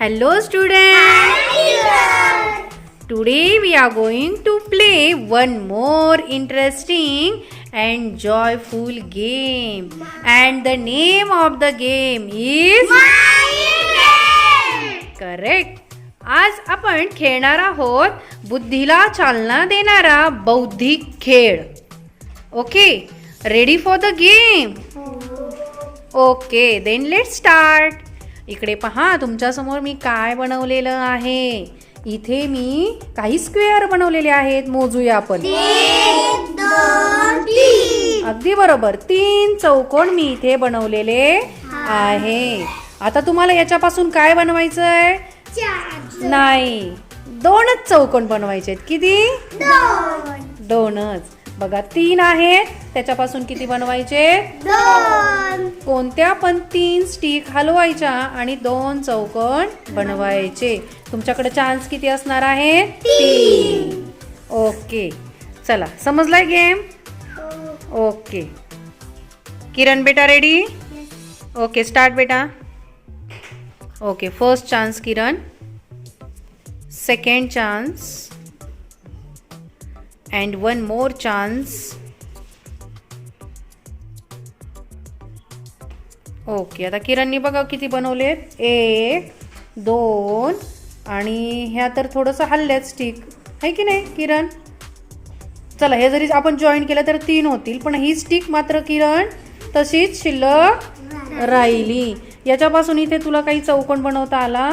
Hello students. Today we are going to play one more interesting and joyful game. And the name of the game is correct आज आपण खेळणार आहोत बुद्धीला चालना देणारा बौद्धिक खेळ okay ready for the game okay then let start इकडे पहा तुमच्यासमोर मी काय बनवलेलं आहे? इथे मी काही स्क्वेअर बनवलेले आहेत मोजूया आपण. अगदी बरोबर तीन चौकोन मी इथे बनवलेले आहे. आता तुम्हाला याच्यापासून काय बनवायचं आहे नाही दोनच चौकोन बनवायचे आहेत. किती? दोनच. बघा तीन आहेत. त्याच्यापासून किती बनवायचे? कोणत्या पण तीन स्टिक हलवायच्या आणि दोन चौकोन बनवायचे. तुमच्याकडे चान्स किती असणार आहे? तीन. ओके. चला समजलाय गेम ओके. किरण बेटा रेडी ओके स्टार्ट बेटा. Okay first chance Kiran. Second chance and one more chance okay आता किरणनी बघा किती बनवलेत. एक दोन आणि ह्या तर थोडंसं हल्ल्यात स्टिक आहे की नाही किरण? चला हे जरी आपण जॉईन केलं तर तीन होतील पण ही स्टिक मात्र किरण तशीच शिल्लक राहिली. याच्यापासून इथे तुला काही चौकोन बनवता आला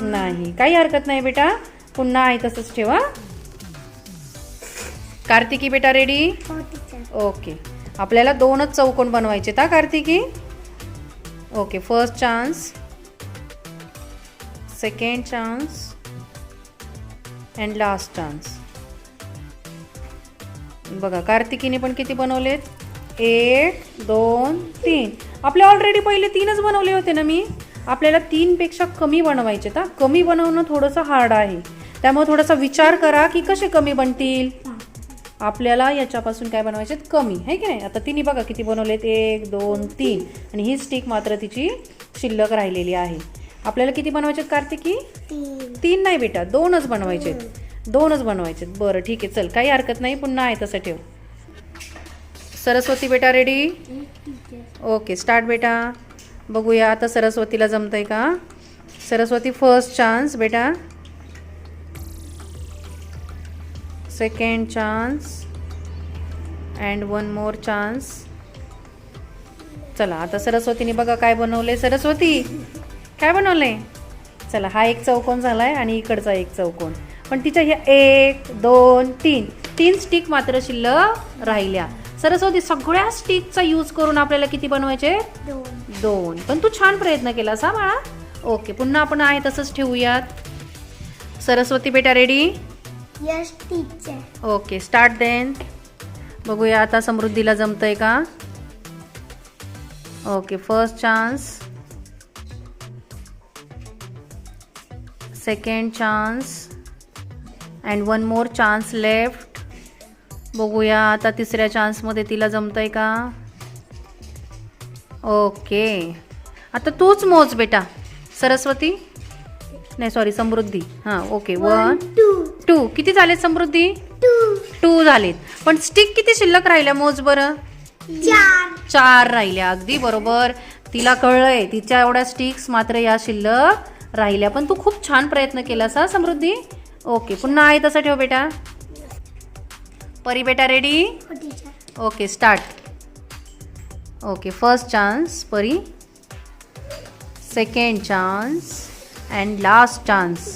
नाही. काही हरकत नाही बेटा. पुन्हा आहे तसंच ठेवा कार्तिकी बेटा रेडी ओके आपल्याला दोनच चौकोन बनवायचे का Kartiki? Okay first chance second chance and last chance बघा कार्तिकीने पण किती बनवलेत? एक दोन तीन. आपले ऑलरेडी पहिले तीनच बनवले होते ना मी? आपल्याला तीनपेक्षा कमी बनवायचे का कमी बनवणं थोडंसं हार्ड आहे. त्यामुळे थोडासा विचार करा की कसे कमी बनतील? आपल्याला याच्यापासून काय बनवायचे कमी आहे की नाही? आता तिने बघा किती बनवलेत एक दोन तीन. आणि ही स्टिक मात्र तिची शिल्लक राहिलेली आहे. आपल्याला किती बनवायचे कार्तिकी? तीन. नाही बेटा दोनच बनवायचे दोनच बनवायचे बरं ठीक आहे. चल काही हरकत नाही पुन्हा आहे तसं ठेव. सरस्वती बेटा रेडी ओके स्टार्ट बेटा. बघूया आता सरस्वतीला जमतंय का? सरस्वती फर्स्ट चान्स बेटा. Second chance and one more chance चला आता सरस्वतीने बघा काय बनवले सरस्वती काय बनवले चला हा एक चौकोन झालाय आणि इकडचा एक चौकोन. पण तिच्या ह्या एक दोन तीन तीन स्टिक मात्र शिल्लक राहिल्या. सरस्वती सगळ्या स्टिकचा यूज करून आपल्याला किती बनवायचे? दोन. पण तू छान प्रयत्न केलास हा बाळा. ओके पुन्हा आपण आहे तसंच ठेवूयात. सरस्वती बेटा ready yes teacher okay start then बघूया आता समृद्धीला जमतंय का? Okay first chance second chance and one more chance left बघूया आता तिसऱ्या चान्समध्ये तिला जमतंय का? ओके आता तूच मोज बेटा. सरस्वती? नाही सॉरी समृद्धी. हां ओके वन टू किती झाले समृद्धी? टू झालेत. पण स्टिक किती शिल्लक राहिल्या मोज बरं? चार. चार राहिल्या अगदी बरोबर. तिला कळलंय तिच्या एवढ्या स्टिक्स मात्र या शिल्लक राहिल्या. पण तू खूप छान प्रयत्न केलास हा समृद्धी? ओके पुन्हा आहे तसं ठेव बेटा. परी बेटा ready okay start okay first chance Pari. Second chance and last chance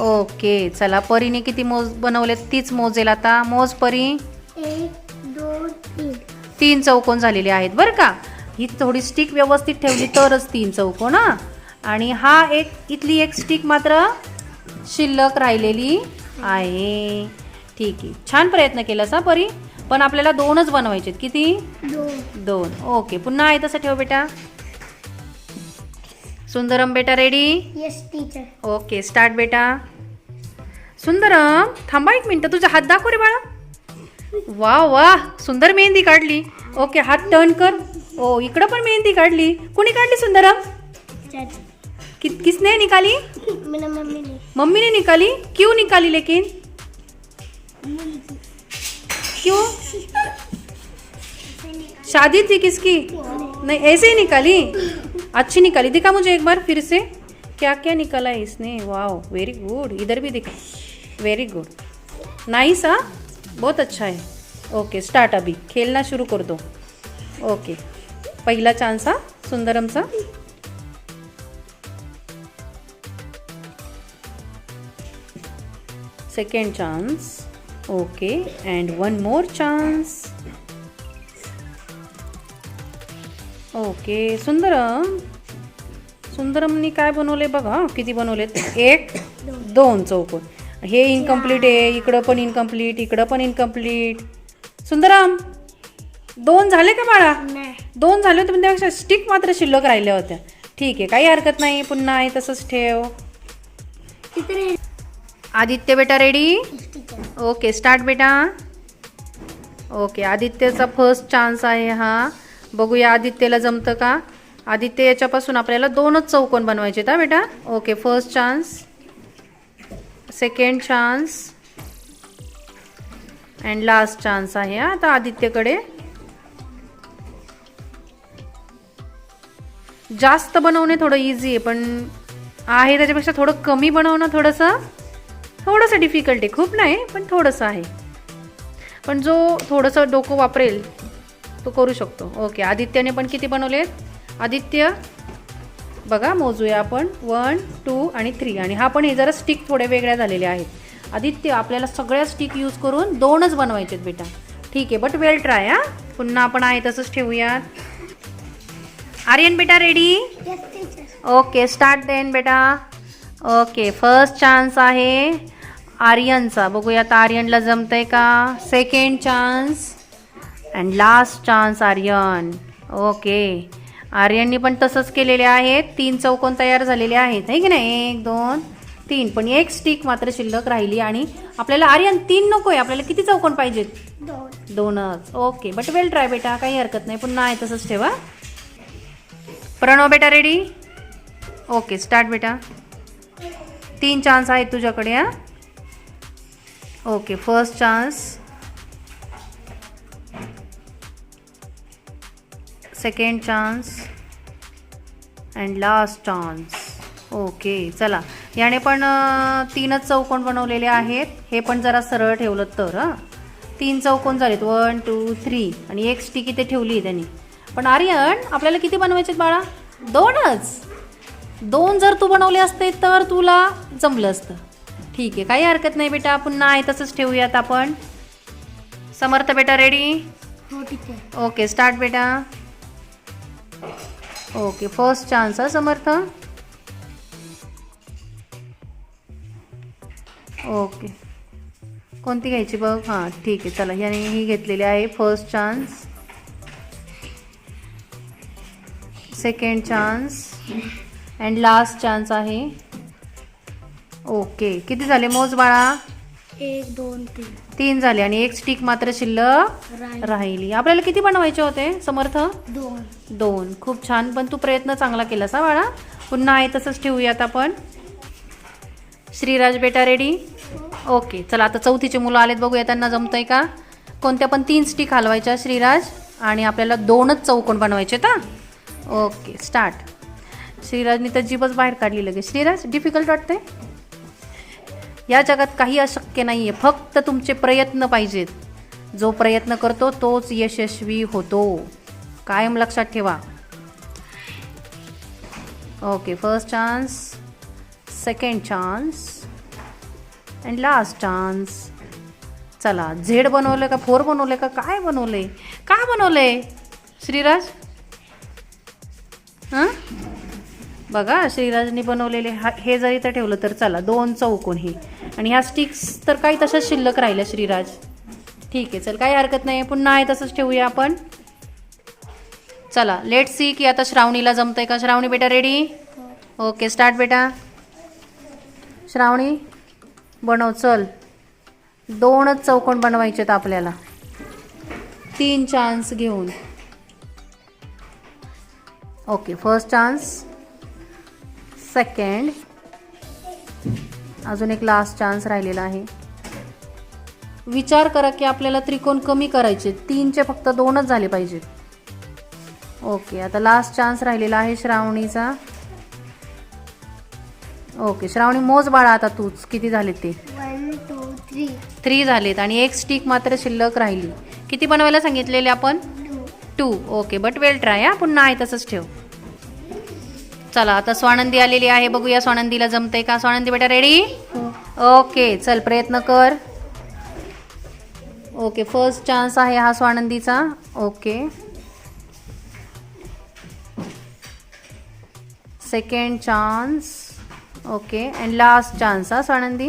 okay चला परीने किती मोज बनवलेत? तीच मोजेल आता. मोज परी? तीन तीन चौकोन झालेले आहेत बरं का? ही थोडी स्टिक व्यवस्थित ठेवली तरच तीन चौकोन हा. आणि हा एक इथली एक स्टिक मात्र शिल्लक राहिलेली आहे. ठीक आहे. छान प्रयत्न केलास हा परी. पण आपल्याला दोनच बनवायचे. किती? दोन. दोन. ओके पुन्हा आहे तसं ठेव बेटा. सुंदरम बेटा ready yes teacher okay start बेटा. सुंदरम थांबा एक मिनटं तुझा हात दाखव रे बाळा. वा वा सुंदर मेहंदी काढली. ओके हात टर्न कर. ओ इकडं पण मेहंदी काढली. कुणी काढली सुंदरम? कि, किसने निकाली? मेरा मम्मी ने मम्मी ने निकाली? क्यों निकाली लेकिन? क्यों? शादी थी किसकी? नहीं ऐसे ही निकाली? अच्छी निकाली। दिखा मुझे एक बार फिर से। क्या क्या निकाला है इसने? वाओ वेरी गुड इधर भी दिखा। वेरी गुड नाइस हाँ? बहुत अच्छा है। ओके स्टार्ट अभी। खेलना शुरू कर दो। ओके पहिला चान्स हा? सुंदरमचा second chance okay and one more chance okay Sundaram सुंदरमनी काय बनवले बघा किती बनवलेत? एक दोन चौकोन. हे इनकम्प्लीट आहे इकडं पण इनकम्प्लीट इकडं पण इनकम्प्लीट सुंदरम दोन झाले का बाळा? दोन झाले होते पण त्यापेक्षा स्टिक मात्र शिल्लक राहिल्या होत्या. ठीक आहे काही हरकत नाही पुन्हा आहे तसंच ठेव. आदित्य बेटा रेडी ओके स्टार्ट बेटा. ओके आदित्यचा फर्स्ट चान्स आहे हा. बघूया आदित्यला जमतं का? आदित्य याच्यापासून आपल्याला दोनच चौकोन बनवायचे आहेत बेटा? Okay first chance second chance and last chance आहे हा? आता आदित्यकडे. जास्त बनवणे थोडं इझी आहे पण आहे त्याच्यापेक्षा थोडं कमी बनवणं थोडंसं थोडंसं डिफिकल्ट आहे. खूप नाही पण थोडंसं आहे. पण जो थोडंसं डोकं वापरेल तो करू शकतो. ओके आदित्यने पण किती बनवलेत? आदित्य बघा मोजूया आपण. वन टू आणि थ्री आणि हा पण हे जरा स्टिक थोडे वेगळ्या झालेल्या आहेत. आदित्य आपल्याला सगळ्या स्टिक यूज करून दोनच बनवायचे आहेत बेटा. ठीक आहे बट वेल ट्राय हा. पुन्हा आपण आहे तसंच ठेवूयात. आर्यन बेटा रेडी ओके स्टार्ट देन बेटा. ओके फर्स्ट चान्स आहे आर्यनचा. बघूया आता आर्यनला जमतंय का? Second chance and last chance Aryan okay आर्यननी पण तसंच केलेले आहेत. तीन चौकोन तयार झालेले आहेत. है की नाही? एक दोन तीन. पण एक स्टिक मात्र शिल्लक राहिली आणि आपल्याला आर्यन तीन नको आहे. आपल्याला किती चौकोन पाहिजेत? दोन. दोनच. ओके बट वेल ट्राय बेटा. काही हरकत नाही. पुन्हा आहे तसंच ठेवा. प्रणव बेटा रेडी ओके स्टार्ट बेटा. तीन चान्स आहेत तुझ्याकडे हा. Okay first chance second chance and last chance okay चला. याने पण तीनच चौकोन बनवलेले आहेत. हे पण जरा सरळ ठेवलं तर हां तीन चौकोन झालेत. वन टू थ्री आणि एक स्टिक इथे ठेवली आहे त्यांनी. पण आर्यन आपल्याला किती बनवायचे आहेत बाळा? दोनच. दोन जर तू बनवले असते तर तुला जमलं असतं. ठीक आहे काही हरकत नाही बेटा. पुन्हा आहे तसंच ठेवूयात आपण. समर्थ बेटा रेडी हो ओके स्टार्ट बेटा. ओके फर्स्ट चान्स हा समर्थ? ओके. कोणती घ्यायची बघ? हां ठीक आहे चला याने ही घेतलेली आहे first chance second chance and last chance आहे. ओके किती झाले मोज बाळा एक दोन तीन. तीन झाले आणि एक स्टिक मात्र शिल्लक राहिली. आपल्याला किती बनवायचे होते? समर्थ? दोन. दोन. खूप छान. पण तू प्रयत्न चांगला केलास हा बाळा. पुन्हा आहे तसंच ठेवूयात आपण. श्रीराज बेटा रेडी ओके चला आता चौथीचे मुलं आलेत. बघूया त्यांना जमतंय का? कोणत्या पण तीन स्टिक हलवायच्या श्रीराज? आणि आपल्याला दोनच चौकोन बनवायचे का ओके स्टार्ट श्रीराजनी तर जीभच बाहेर काढली लगेच. श्रीराज डिफिकल्ट वाटतंय? या जगात काही अशक्य नाही आहे फक्त तुमचे प्रयत्न पाहिजेत. जो प्रयत्न करतो तोच यशस्वी होतो. कायम लक्षात ठेवा. Okay first chance second chance and last chance चला झेड बनवलं का फोर बनवलं का काय बनवलंय? काय बनवलंय? श्रीराज? हां? बघा श्रीराजनी बनवलेले हा हे जरी तर ठेवलं तर चला दोन चौकोन हे. आणि ह्या स्टिक्स तर काही तशाच शिल्लक राहिल्या श्रीराज. ठीक आहे चल काही हरकत नाही पुन्हा आहे तसंच ठेवूया आपण. चला लेट सी की आता श्रावणीला जमतंय का? श्रावणी बेटा रेडी ओके स्टार्ट बेटा. श्रावणी बनव चल. दोनच चौकोन बनवायचे आहेत आपल्याला. तीन चान्स घेऊन. Okay first chance second. अजून एक लास्ट चान्स राहिलेला आहे. विचार करा की आपल्याला त्रिकोण कमी करायचे. तीनचे फक्त दोनच झाले पाहिजेत ओके आता लास्ट चान्स राहिलेला आहे श्रावणीचा. ओके श्रावणी मोज बाळा आता तूच. किती झाले ते? थ्री झालेत आणि एक स्टिक मात्र शिल्लक राहिली. किती बनवायला सांगितलेले आपण? Two two okay but well try हा. पुन्हा आहे तसंच ठेव. चला आता स्वानंदी आलेली आहे. बघूया स्वानंदीला जमतंय का? स्वानंदी बेटा रेडी ओके चल प्रयत्न कर. ओके फर्स्ट चान्स आहे हा स्वानंदीचा. Okay second chance okay and last chance हा स्वानंदी?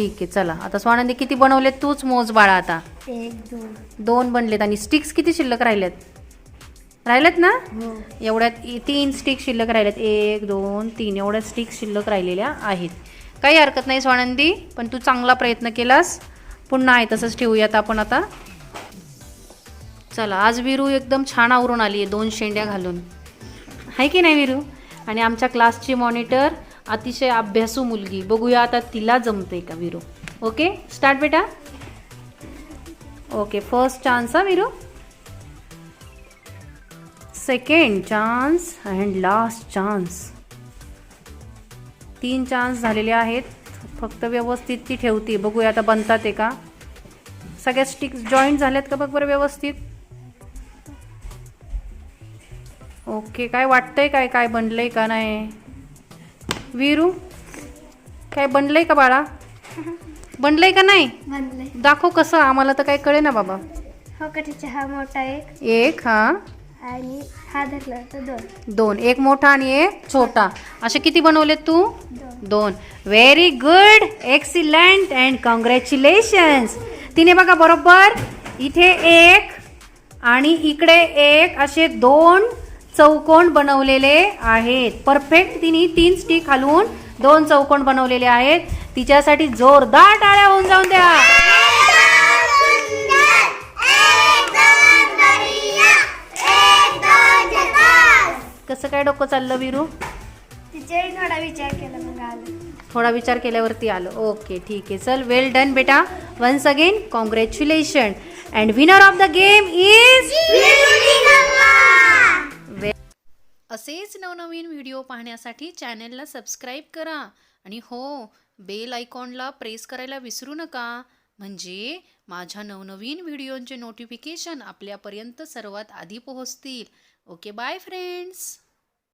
ठीक आहे चला. आता स्वानंदी किती बनवलेत तूच मोज बाळा आता. एक दोन. दोन बनलेत आणि स्टिक्स किती शिल्लक राहिल्यात? राहिल्यात ना? हो. एवढ्यात इ- तीन स्टिक शिल्लक राहिल्यात. एक दोन तीन. एवढ्या स्टिक शिल्लक राहिलेल्या आहेत. काही हरकत नाही स्वानंदी पण तू चांगला प्रयत्न केलास. पुन्हा आहे तसंच ठेवूयात आपण आता. चला आज विरू एकदम छान आवरून आली आहे दोन शेंड्या घालून. आहे की नाही विरू? आणि आमच्या क्लासची मॉनिटर अतिशय अभ्यासू मुलगी. बघूया आता तिला जमते का विरू? ओके स्टार्ट बेटा. ओके फर्स्ट चान्स हा Viru. Second chance and last chance तीन चान्स झालेले आहेत. फक्त व्यवस्थित ती ठेवते. बघूया आता बनतात आहे का सगळ्या स्टिक्स जॉईंट झाल्यात का बघ बरं व्यवस्थित? ओके काय वाटतंय? काय काय बनलंय का नाही? वीरू काय बनलंय का बाळा? बनलंय का नाही? बनले दाखव कसं आम्हाला तर काय कळे ना बाबा. हो का तिचा हा मोठा एक. एक हा. आणि हा धरला तर दोन. दोन. एक मोठा आणि एक छोटा. असे किती बनवलेत तू? दोन. दोन. Very good excellent and congratulations तिने बघा बरोबर इथे एक आणि इकडे एक असे दोन चौकोन बनवलेले आहेत. परफेक्ट तिने तीन स्टिक घालून दोन चौकोन बनवलेले आहेत. तिच्यासाठी जोरदार टाळ्या होऊन जाऊन द्या. कसं काय डोकं चाललं विरू? तिच्याही थोडा विचार केला मग आलं. थोडा विचार केल्यावरती आलं. ओके ठीक आहे. चल वेल डन बेटा. Once again congratulation and winner of the game is असेच नवनवीन व्हिडिओ पाहण्यासाठी चॅनेलला सबस्क्राईब करा आणि हो बेल आयकॉनला प्रेस करायला विसरू नका. म्हणजे माझ्या नवनवीन व्हिडिओंचे नोटिफिकेशन आपल्यापर्यंत सर्वात आधी पोहोचतील. Okay bye friends.